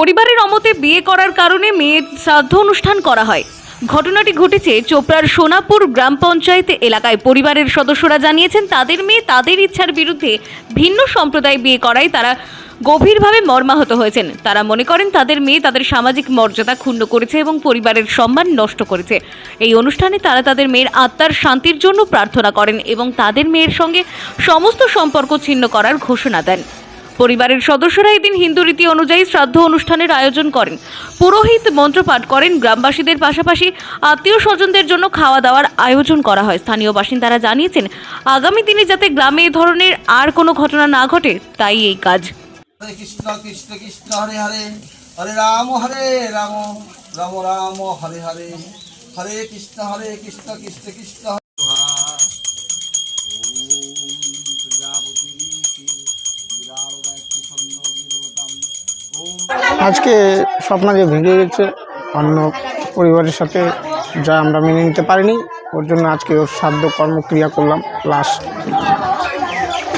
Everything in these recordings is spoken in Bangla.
পরিবারের অমতে বিয়ে করার কারণে মেয়ের শ্রাদ্ধ অনুষ্ঠান করা হয়। ঘটনাটি ঘটেছে চোপড়ার সোনাপুর গ্রাম পঞ্চায়েত এলাকায়। পরিবারের সদস্যরা জানিয়েছেন, তাদের মেয়ে তাদের ইচ্ছার বিরুদ্ধে ভিন্ন সম্প্রদায় বিয়ে করায় তারা গভীরভাবে মর্মাহত হয়েছেন। তারা মনে করেন, তাদের মেয়ে তাদের সামাজিক মর্যাদা ক্ষুণ্ণ করেছে এবং পরিবারের সম্মান নষ্ট করেছে। এই অনুষ্ঠানে তারা তাদের মেয়ের আত্মার শান্তির জন্য প্রার্থনা করেন এবং তাদের মেয়ের সঙ্গে সমস্ত সম্পর্ক ছিন্ন করার ঘোষণা দেন। পরিবারের সদস্যরা এদিন হিন্দু রীতি অনুযায়ী শ্রাদ্ধ অনুষ্ঠানের আয়োজন করেন। পুরোহিত মন্ত্রপাঠ করেন। গ্রামবাসীদের পাশাপাশি আত্মীয় স্বজনদের জন্য খাওয়া দাওয়ার আয়োজন করা হয়। স্থানীয় বাসিন্দারা জানিয়েছেন, আগামী দিনে যাতে গ্রামে এ ধরনের আর কোনো ঘটনা না ঘটে, তাই এই কাজ। হরে রাম হরে রাম। রাম রাম, হরে হরে। হরে কৃষ্ণ হরে কৃষ্ণ কৃষ্ণ কৃষ্ণ আজকে স্বপ্ন যে ভেঙে গেছে অন্য পরিবারের সাথে যা আমরা মেনে নিতে পারিনি ওর জন্য আজকে ওর সাধ্য কর্মক্রিয়া করলাম। লাস্ট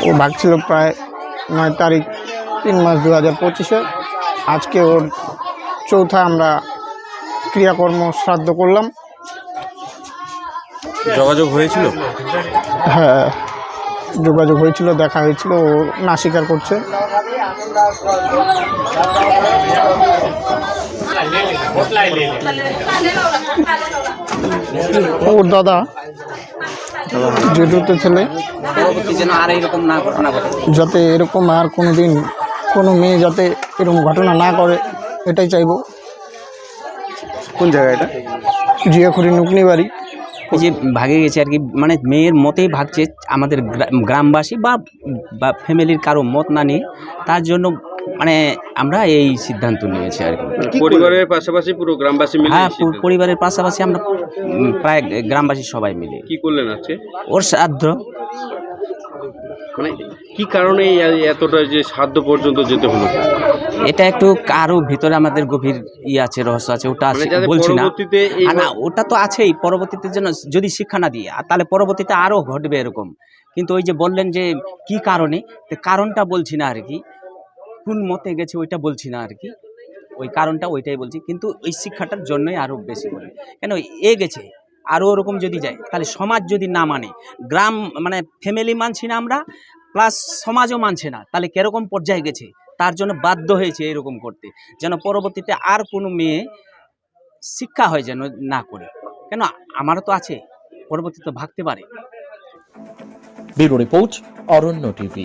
ও ভাগছিল প্রায় নয় তারিখ তিন মাস দু হাজার পঁচিশে। আজকে ওর চৌথা আমরা ক্রিয়াকর্ম শ্রাদ্ধ করলাম। যোগাযোগ হয়েছিল? হ্যাঁ। যোগাযোগ হয়েছিল দেখা হয়েছিল ও না স্বীকার করছে। ওর দাদা জেঠুতে ছেলে। যাতে এরকম আর কোনো দিন কোনো মেয়ে যাতে এরকম ঘটনা না করে এটাই চাইব। কোন জায়গা এটা? জিয়াখুরি নুকনি বাড়ি যে ভাগে গেছে আর কি মানে মেয়ের মতেই ভাগছে আমাদের গ্রা- গ্রামবাসী বা বা ফ্যামিলির কারও মত না নিয়ে তার জন্য মানে আমরা এই সিদ্ধান্ত নিয়েছি আর কি। পরিবারের পাশাপাশি পুরো গ্রামবাসী মিলে হ্যাঁ পরিবারের পাশাপাশি আমরা প্রায় গ্রামবাসী সবাই মিলে। কি করলেন আজকে? ওর শ্রাদ্ধ। মানে কি কারণে এতটা যে সাধ্য পর্যন্ত যেতে হলো? এটা একটু কারও ভিতরে আমাদের গভীর ই আছে রহস্য আছে ওটা মানে আছে- বলছি না। আর না ওটা তো আছেই পরবর্তীতে যেন যদি শিক্ষা না দিয়ে আর তাহলে পরবর্তীতে আরও ঘটবে এরকম। কিন্তু ওই যে বললেন যে কি কারণে কারণটা বলছি না আর কি। কোন মতে গেছে ওইটা বলছি না আর কি। ওই কারণটা ওইটাই বলছি কিন্তু ওই শিক্ষাটার জন্যই আরও বেশি করে। কেন এ গেছে আরও ওরকম যদি যায় তাহলে সমাজ যদি না মানে গ্রাম মানে ফ্যামিলি মানছি না আমরা প্লাস সমাজও মানছে না তাহলে কীরকম পর্যায়ে গেছে? তার জন্য বাধ্য হয়েছে এরকম করতে, যেন পরবর্তীতে আর কোনো মেয়ে শিক্ষা হয় যেন না করে। কেন? আমারও তো আছে পরবর্তীতে ভাগতে পারে। Bureau report, Aranya TV.